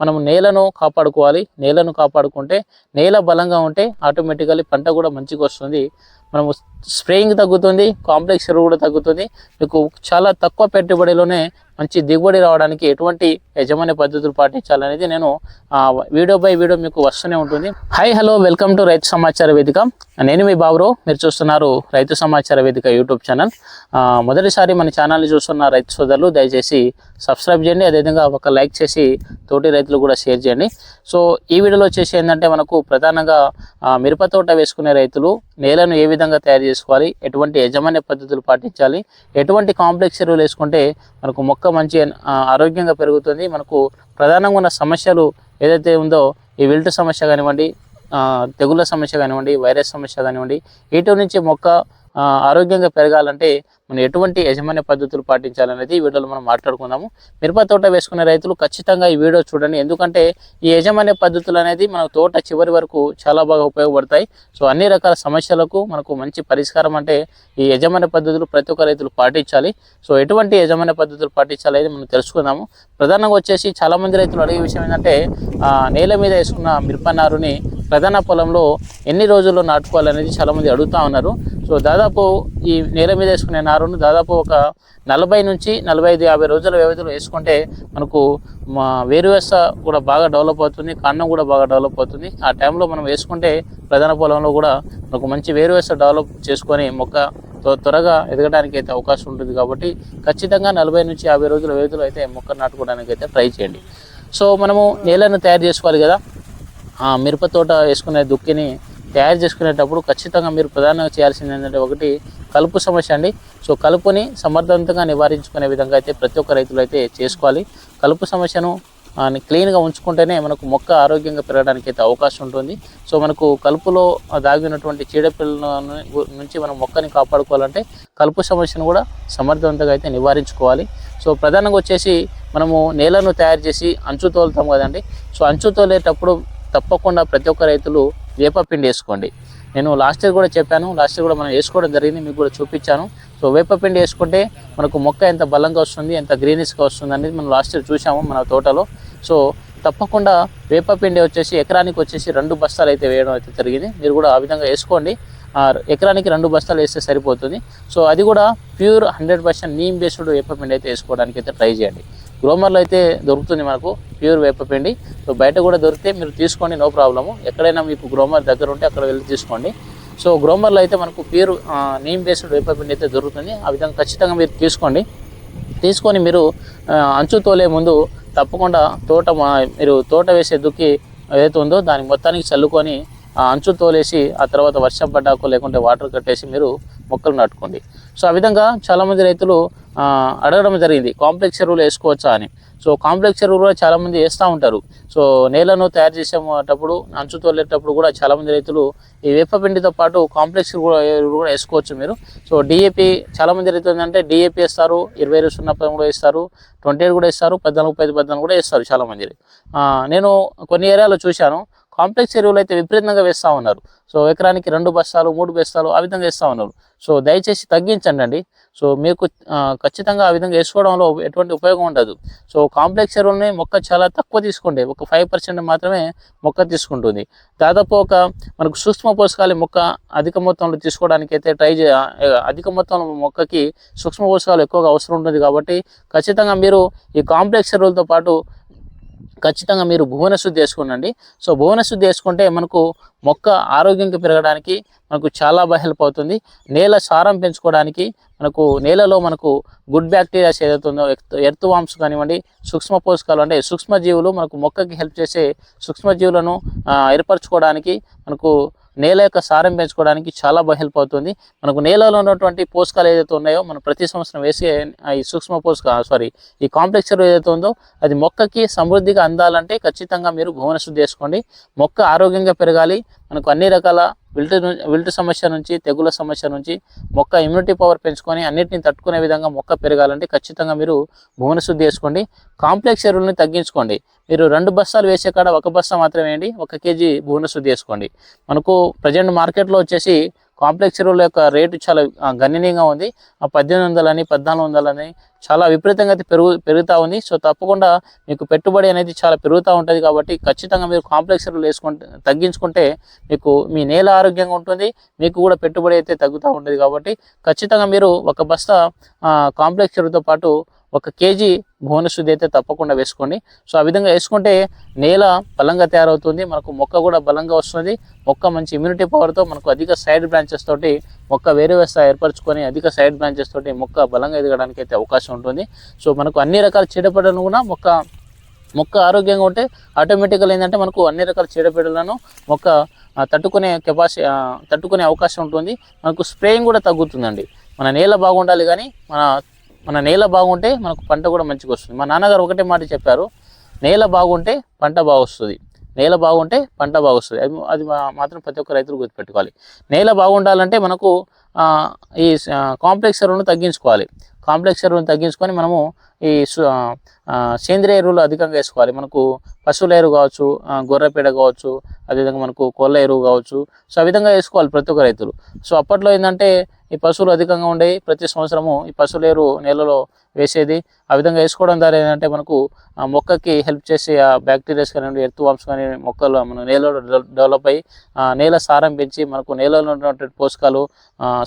మనం నేలను కాపాడుకోవాలి. నేలను కాపాడుకుంటే నేల బలంగా ఉంటే ఆటోమేటికల్లీ పంట కూడా మంచిగా వస్తుంది. మనము స్ప్రేయింగ్ తగ్గుతుంది కాంప్లెక్స్ ఎరువు కూడా తగ్గుతుంది. మీకు చాలా తక్కువ పెట్టుబడిలోనే మంచి దిగుబడి రావడానికి ఎటువంటి యజమాని పద్ధతులు పాటించాలనేది నేను వీడియో బై వీడియో మీకు వస్తూనే ఉంటుంది. హాయ్ హలో వెల్కమ్ టు రైతు సమాచార వేదిక నేను మీ బాబురావు మీరు చూస్తున్నారు రైతు సమాచార వేదిక యూట్యూబ్ ఛానల్ మొదటిసారి మన ఛానల్ని చూస్తున్న రైతు సోదరులు దయచేసి సబ్స్క్రైబ్ చేయండి. అదేవిధంగా ఒక లైక్ చేసి తోటి రైతులు కూడా షేర్ చేయండి. సో ఈ వీడియోలో వచ్చేసి ఏంటంటే మనకు ప్రధానంగా మిరప తోట వేసుకునే రైతులు నేలను ఏ విధంగా తయారు చేసుకోవాలి ఎటువంటి యజమాన్య పద్ధతులు పాటించాలి ఎటువంటి కాంప్లెక్స్ ఎరువులు వేసుకుంటే మనకు మొక్క మంచి ఆరోగ్యంగా పెరుగుతుంది. మనకు ప్రధానంగా ఉన్న సమస్యలు ఏదైతే ఉందో ఈ విల్ట్ సమస్య కానివ్వండి తెగుళ్ళ సమస్య కానివ్వండి వైరస్ సమస్య కానివ్వండి వీటి నుంచి మొక్క ఆరోగ్యంగా పెరగాలంటే మనం ఎటువంటి యజమాన్య పద్ధతులు పాటించాలనేది ఈ వీడియోలో మనం మాట్లాడుకుందాము. మిరప తోట వేసుకునే రైతులు ఖచ్చితంగా ఈ వీడియో చూడండి. ఎందుకంటే ఈ యజమాన్య పద్ధతులు అనేది మన తోట చివరి వరకు చాలా బాగా ఉపయోగపడతాయి. సో అన్ని రకాల సమస్యలకు మనకు మంచి పరిష్కారం అంటే ఈ యజమాన్య పద్ధతులు ప్రతి ఒక్క రైతులు పాటించాలి. సో ఎటువంటి యజమాన్య పద్ధతులు పాటించాలి అనేది మనం తెలుసుకుందాము. ప్రధానంగా వచ్చేసి చాలామంది రైతులు అడిగే విషయం ఏంటంటే నేల మీద వేసుకున్న మిరప నారుని ప్రధాన పొలంలో ఎన్ని రోజుల్లో నాటుకోవాలనేది చాలామంది అడుగుతూ ఉన్నారు. సో దాదాపు ఈ నేల మీద వేసుకునే నారును దాదాపు ఒక నలభై నుంచి నలభై ఐదు యాభై రోజుల వ్యవధిలో వేసుకుంటే మనకు మా వేరు వ్యవస్థ కూడా బాగా డెవలప్ అవుతుంది కాండం కూడా బాగా డెవలప్ అవుతుంది. ఆ టైంలో మనం వేసుకుంటే ప్రధాన పొలంలో కూడా మనకు మంచి వేరు వ్యవస్థ డెవలప్ చేసుకొని మొక్క త్వ- త్వరగా ఎదగడానికి అయితే అవకాశం ఉంటుంది కాబట్టి ఖచ్చితంగా నలభై నుంచి యాభై రోజుల వ్యవధిలో అయితే మొక్క నాటుకోవడానికి అయితే ట్రై చేయండి. సో మనము నేలను తయారు చేసుకోవాలి కదా. ఆ మిరప తోట వేసుకునే దుక్కిని తయారు చేసుకునేటప్పుడు ఖచ్చితంగా మీరు ప్రధానంగా చేయాల్సింది ఏంటంటే ఒకటి కలుపు సమస్య అండి. సో కలుపుని సమర్థవంతంగా నివారించుకునే విధంగా అయితే ప్రతి ఒక్క రైతులు అయితే చేసుకోవాలి. కలుపు సమస్యను క్లీన్గా ఉంచుకుంటేనే మనకు మొక్క ఆరోగ్యంగా పెరగడానికి అయితే అవకాశం ఉంటుంది. సో మనకు కలుపులో దాగినటువంటి ఉన్నటువంటి చీడపిల్లల నుంచి మనం మొక్కని కాపాడుకోవాలంటే కలుపు సమస్యను కూడా సమర్థవంతంగా అయితే నివారించుకోవాలి. సో ప్రధానంగా వచ్చేసి మనము నేలను తయారు చేసి అంచు తోలుతాం కదండి. సో అంచు తోలేటప్పుడు తప్పకుండా ప్రతి ఒక్క రైతులు వేపపిండి వేసుకోండి. నేను లాస్ట్ ఇయర్ కూడా చెప్పాను లాస్ట్ ఇయర్ కూడా మనం వేసుకోవడం జరిగింది మీకు కూడా చూపించాను. సో వేపపిండి వేసుకుంటే మనకు మొక్క ఎంత బలంగా వస్తుంది ఎంత గ్రీనిష్గా వస్తుంది అనేది మనం లాస్ట్ ఇయర్ చూసాము మన తోటలో. సో తప్పకుండా వేపపిండి వచ్చేసి ఎకరానికి వచ్చేసి రెండు బస్తాలు అయితే వేయడం అయితే జరిగింది. మీరు కూడా ఆ విధంగా వేసుకోండి. ఎకరానికి రెండు బస్తాలు వేస్తే సరిపోతుంది. సో అది కూడా pure hundred percent neem based వేపపిండి అయితే వేసుకోవడానికి అయితే ట్రై చేయండి. గ్రోమర్లో అయితే దొరుకుతుంది మనకు ప్యూర్ వేపపిండి సో బయట కూడా దొరికితే మీరు తీసుకోండి నో ప్రాబ్లము. ఎక్కడైనా మీకు గ్రోమర్ దగ్గర ఉంటే అక్కడ వెళ్ళి తీసుకోండి. సో గ్రోమర్లో అయితే మనకు ప్యూర్ నీమ్ బేస్డ్ వేపపిండి అయితే దొరుకుతుంది. ఆ విధంగా ఖచ్చితంగా మీరు తీసుకోండి. తీసుకొని మీరు అంచు తోలే ముందు తప్పకుండా తోట మా- మీరు తోట వేసే దుక్కి ఏదైతే ఉందో దాని మొత్తానికి చల్లుకొని ఆ అంచు తోలేసి ఆ తర్వాత వర్షం పడ్డాకో లేకుంటే వాటర్ కట్టేసి మీరు మొక్కలు నాటుకోండి. సో ఆ విధంగా చాలామంది రైతులు అడగడం జరిగింది. కాంప్లెక్స్ ఎరువులు వేసుకోవచ్చా అని. సో కాంప్లెక్స్ ఎరువులు కూడా చాలామంది వేస్తూ ఉంటారు. సో నేలను తయారు చేసేటప్పుడు అంచు తోలేటప్పుడు కూడా చాలామంది రైతులు ఈ వేపపిండితో పాటు కాంప్లెక్స్ కూడా కూడా వేసుకోవచ్చు మీరు. సో డిఏపి చాలామంది రైతులు ఏంటంటే డిఏపి వేస్తారు ఇరవై ఇరవై సున్నా పదం కూడా వేస్తారు ట్వంటీ ఎయిట్ కూడా వేస్తారు పద్నాలుగు పది పద్నాలుగు కూడా వేస్తారు చాలామంది నేను కొన్ని ఏరియాలో చూశాను. కాంప్లెక్స్ ఎరువులు అయితే విపరీతంగా వేస్తూ ఉన్నారు. సో ఎకరానికి రెండు బస్తాలు మూడు బస్తాలు ఆ విధంగా వేస్తూ ఉన్నారు. సో దయచేసి తగ్గించండి అండి. సో మీకు ఖచ్చితంగా ఆ విధంగా వేసుకోవడంలో ఎటువంటి ఉపయోగం ఉండదు. సో కాంప్లెక్స్ ఎరువులని మొక్క చాలా తక్కువ తీసుకోండి ఒక ఫైవ్ పర్సెంట్ మాత్రమే మొక్క తీసుకుంటుంది. దాదాపు ఒక మనకు సూక్ష్మ పోషకాలు మొక్క అధిక మొత్తంలో తీసుకోవడానికి అయితే ట్రై చే అధిక మొత్తంలో మొక్కకి సూక్ష్మ పోషకాలు ఎక్కువగా అవసరం ఉంటుంది కాబట్టి ఖచ్చితంగా మీరు ఈ కాంప్లెక్స్ ఎరువులతో పాటు ఖచ్చితంగా మీరు భువన శుద్ధి వేసుకోనండి. సో భువన శుద్ధి వేసుకుంటే మనకు మొక్క ఆరోగ్యంగా పెరగడానికి మనకు చాలా బాగా హెల్ప్ అవుతుంది. నేల సారం పెంచుకోవడానికి మనకు నేలలో మనకు గుడ్ బ్యాక్టీరియాస్ ఏదైతే ఎర్త్ వామ్స్ కానివ్వండి సూక్ష్మ పోషకాలు అంటే సూక్ష్మజీవులు మనకు మొక్కకి హెల్ప్ చేసే సూక్ష్మజీవులను ఏర్పరచుకోవడానికి మనకు నేల యొక్క సారం పెంచుకోవడానికి చాలా బాగా హెల్ప్ అవుతుంది. మనకు నేలలో ఉన్నటువంటి పోషకాలు ఏదైతే ఉన్నాయో మనం ప్రతి సంవత్సరం వేసే ఈ సూక్ష్మ పోషక సారీ ఈ కాంప్లెక్స్ ఏదైతే ఉందో అది మొక్కకి సమృద్ధిగా అందాలంటే ఖచ్చితంగా మీరు భువన శుద్ధి చేసుకోండి మొక్క ఆరోగ్యంగా పెరగాలి. మనకు అన్ని రకాల విల్ట్ ను- విల్ట్ సమస్య నుంచి తెగుల సమస్య నుంచి మొక్క ఇమ్యూనిటీ పవర్ పెంచుకొని అన్నిటిని తట్టుకునే విధంగా మొక్క పెరగాలంటే ఖచ్చితంగా మీరు భువన శుద్ధి చేసుకోండి కాంప్లెక్స్ ఎరువులని తగ్గించుకోండి. మీరు రెండు బస్తాలు వేసే కాడ ఒక బస్తా మాత్రమే వేయండి. ఒక కేజీ భువన శుద్ధి చేసుకోండి మనకు ప్రజెంట్ మార్కెట్లో వచ్చేసి కాంప్లెక్స్ ఎరువుల యొక్క రేటు చాలా గణనీయంగా ఉంది. ఆ పద్దెనిమిది వందలని పద్నాలుగు వందలని చాలా విపరీతంగా అయితే పెరుగు పెరుగుతూ ఉంది. సో తప్పకుండా మీకు పెట్టుబడి అనేది చాలా పెరుగుతూ ఉంటుంది కాబట్టి ఖచ్చితంగా మీరు కాంప్లెక్స్ ఎరువులు వేసుకుంటే తగ్గించుకుంటే మీకు మీ నేల ఆరోగ్యంగా ఉంటుంది. మీకు కూడా పెట్టుబడి అయితే తగ్గుతూ ఉంటుంది కాబట్టి ఖచ్చితంగా మీరు ఒక బస్తా కాంప్లెక్స్ ఎరువుతో పాటు ఒక కేజీ భువనశుద్ధి అయితే తప్పకుండా వేసుకోండి. సో ఆ విధంగా వేసుకుంటే నేల బలంగా తయారవుతుంది. మనకు మొక్క కూడా బలంగా వస్తుంది. మొక్క మంచి ఇమ్యూనిటీ పవర్తో మనకు అధిక సైడ్ బ్రాంచెస్ తోటి మొక్క వేరే వ్యవస్థ ఏర్పరచుకొని అధిక సైడ్ బ్రాంచెస్ తోటి మొక్క బలంగా ఎదగడానికి అయితే అవకాశం ఉంటుంది. సో మనకు అన్ని రకాల చీడపీడలను కూడా మొక్క మొక్క ఆరోగ్యంగా ఉంటే ఆటోమేటిక్గా ఏంటంటే మనకు అన్ని రకాల చీడపీడలను మొక్క తట్టుకునే కెపాసిటీ తట్టుకునే అవకాశం ఉంటుంది. మనకు స్ప్రేయింగ్ కూడా తగ్గుతుందండి. మన నేల బాగుండాలి కానీ మన మన నేల బాగుంటే మనకు పంట కూడా మంచిగా వస్తుంది. మా నాన్నగారు ఒకటే మాట చెప్పారు నేల బాగుంటే పంట బాగా వస్తుంది నేల బాగుంటే పంట బాగొస్తుంది. అది అది మాత్రం ప్రతి ఒక్క రైతులు గుర్తుపెట్టుకోవాలి. నేల బాగుండాలంటే మనకు ఈ కాంప్లెక్స్ ఎరువులను తగ్గించుకోవాలి. కాంప్లెక్స్ ఎరువులను తగ్గించుకొని మనము ఈ సు- సేంద్రియ ఎరువులు అధికంగా వేసుకోవాలి. మనకు పశువుల ఎరువు కావచ్చు గొర్రె గొర్రెపేడ కావచ్చు అదేవిధంగా మనకు కోళ్ళ ఎరువు కావచ్చు. సో ఆ విధంగా వేసుకోవాలి ప్రతి ఒక్క రైతులు. సో అప్పట్లో ఏంటంటే ఈ పశువులు అధికంగా ఉండేవి ప్రతి సంవత్సరము ఈ పశువుల ఎరువు నేలలో వేసేది. ఆ విధంగా వేసుకోవడం ద్వారా ఏంటంటే మనకు ఆ మొక్కకి హెల్ప్ చేసే ఆ బ్యాక్టీరియాస్ కానివ్వండి ఎర్త్ వామ్స్ కానీ మొక్కలు మన నేలలో డెవలప్ అయ్యి ఆ నేల సారం పెంచి మనకు నేలలో ఉన్నటువంటి పోషకాలు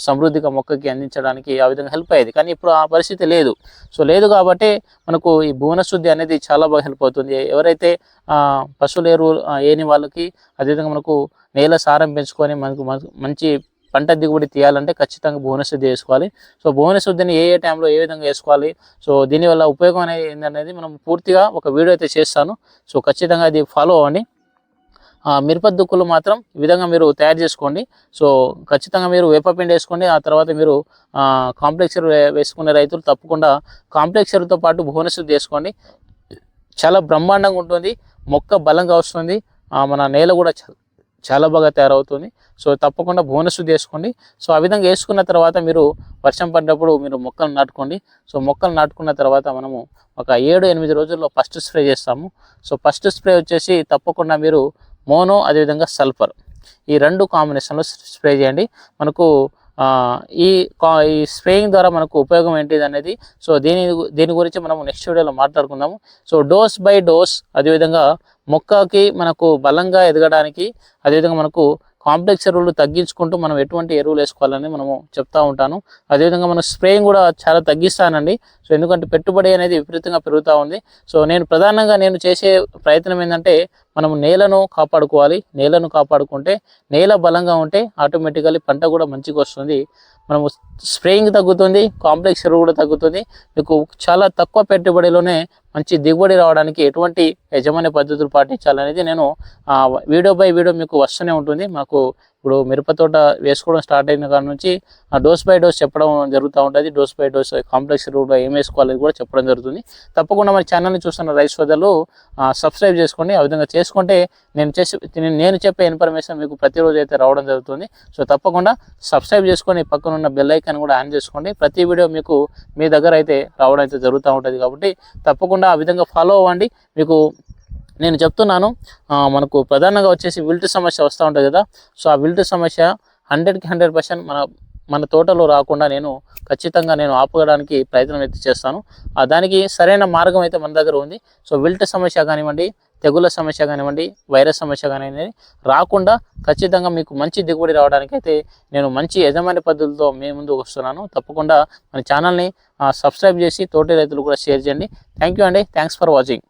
సమృద్ధిగా మొక్కకి అందించడానికి ఆ విధంగా హెల్ప్ అయ్యేది. కానీ ఇప్పుడు ఆ పరిస్థితి లేదు. సో లేదు కాబట్టి మనకు ఈ భువన శుద్ధి అనేది చాలా బాగా హెల్ప్ అవుతుంది. ఎవరైతే ఆ, పశువుల ఎరువు వేయని వాళ్ళకి అదేవిధంగా మనకు నేల సారం పెంచుకొని మనకు మంచి పంట దిగుబడి తీయాలంటే ఖచ్చితంగా భువన శుద్ధి వేసుకోవాలి. సో భువన శుద్ధిని ఏ ఏ టైంలో ఏ విధంగా వేసుకోవాలి? సో దీనివల్ల ఉపయోగం అనేది ఏంటనేది మనం పూర్తిగా ఒక వీడియో అయితే చేస్తాను. సో ఖచ్చితంగా అది ఫాలో అవ్వండి. మిరప దుక్కులు మాత్రం ఈ విధంగా మీరు తయారు చేసుకోండి. సో ఖచ్చితంగా మీరు వేపపిండి వేసుకోండి. ఆ తర్వాత మీరు కాంప్లెక్సర్ వేసుకునే రైతులు తప్పకుండా కాంప్లెక్సర్తో పాటు భువన శుద్ధి వేసుకోండి. చాలా బ్రహ్మాండంగా ఉంటుంది. మొక్క బలంగా వస్తుంది. ఆ, మన నేల కూడా చా- చాలా బాగా తయారవుతుంది. సో తప్పకుండా బోనస్ చేసుకోండి సో ఆ విధంగా వేసుకున్న తర్వాత మీరు వర్షం పడినప్పుడు మీరు మొక్కలు నాటుకోండి. సో మొక్కలు నాటుకున్న తర్వాత మనము ఒక ఏడు ఎనిమిది రోజుల్లో ఫస్ట్ స్ప్రే చేస్తాము. సో ఫస్ట్ స్ప్రే వచ్చేసి తప్పకుండా మీరు మోనో అదేవిధంగా సల్ఫర్ ఈ రెండు కాంబినేషన్లో స్ప్రే చేయండి. మనకు ఈ కా- ఈ స్ప్రేయింగ్ ద్వారా మనకు ఉపయోగం ఏంటిది అనేది సో దీని దీని గురించి మనం నెక్స్ట్ వీడియోలో మాట్లాడుకుందాము. సో డోస్ బై డోస్ అదేవిధంగా మొక్కకి మనకు బలంగా ఎదగడానికి అదేవిధంగా మనకు కాంప్లెక్స్ ఎరువులు తగ్గించుకుంటూ మనం ఎటువంటి ఎరువులు వేసుకోవాలని మనము చెప్తా ఉంటాను. అదేవిధంగా మనం స్ప్రేయింగ్ కూడా చాలా తగ్గిస్తానండి. సో ఎందుకంటే పెట్టుబడి అనేది విపరీతంగా పెరుగుతూ ఉంది. సో నేను ప్రధానంగా నేను చేసే ప్రయత్నం ఏంటంటే మనం నేలను కాపాడుకోవాలి. నేలను కాపాడుకుంటే నేల బలంగా ఉంటే ఆటోమేటికల్లీ పంట కూడా మంచిగా వస్తుంది మనము స్ప్రేయింగ్ తగ్గుతుంది కాంప్లెక్స్ ఎరువు కూడా తగ్గుతుంది. మీకు చాలా తక్కువ పెట్టుబడిలోనే మంచి దిగుబడి రావడానికి ఎటువంటి యజమాని పద్ధతులు పాటించాలనేది నేను వీడియో బై వీడియో మీకు వస్తూనే ఉంటుంది. మాకు ఇప్పుడు మిరప తోట వేసుకోవడం స్టార్ట్ అయిన కాడ నుంచి ఆ డోస్ బై డోస్ చెప్పడం జరుగుతూ ఉంటుంది. డోస్ బై డోస్ కాంప్లెక్స్ రూట్లో ఏం వేసుకోవాలని కూడా చెప్పడం జరుగుతుంది. తప్పకుండా మన ఛానల్ని చూస్తున్న రైస్ సోదరులు సబ్స్క్రైబ్ చేసుకోండి. ఆ విధంగా చేసుకుంటే నేను చేసి నేను- నేను చెప్పే ఇన్ఫర్మేషన్ మీకు ప్రతిరోజు అయితే రావడం జరుగుతుంది. సో తప్పకుండా సబ్స్క్రైబ్ చేసుకొని పక్కన ఉన్న బెల్ ఐకాన్ కూడా ఆన్ చేసుకోండి. ప్రతి వీడియో మీకు మీ దగ్గర అయితే రావడం అయితే జరుగుతూ ఉంటుంది కాబట్టి తప్పకుండా ఆ విధంగా ఫాలో అవ్వండి. మీకు నేను చెప్తున్నాను మనకు ప్రధానంగా వచ్చేసి విల్ట్ సమస్య వస్తూ ఉంటుంది కదా. సో ఆ విల్ట్ సమస్య హండ్రెడ్కి హండ్రెడ్ పర్సెంట్ మన మన తోటలో రాకుండా నేను ఖచ్చితంగా నేను ఆపడానికి ప్రయత్నం అయితే చేస్తాను. ఆ దానికి సరైన మార్గం అయితే మన దగ్గర ఉంది. సో విల్ట్ సమస్య కానివ్వండి తెగుళ్ళ సమస్య కానివ్వండి వైరస్ సమస్య కానివ్వండి రాకుండా ఖచ్చితంగా మీకు మంచి దిగుబడి రావడానికి అయితే నేను మంచి యజమాని పద్ధతులతో మీ ముందుకు వస్తున్నాను. తప్పకుండా మన ఛానల్ని సబ్స్క్రైబ్ చేసి తోటి రైతులు కూడా షేర్ చేయండి. థ్యాంక్ యూ అండి. Thanks for watching.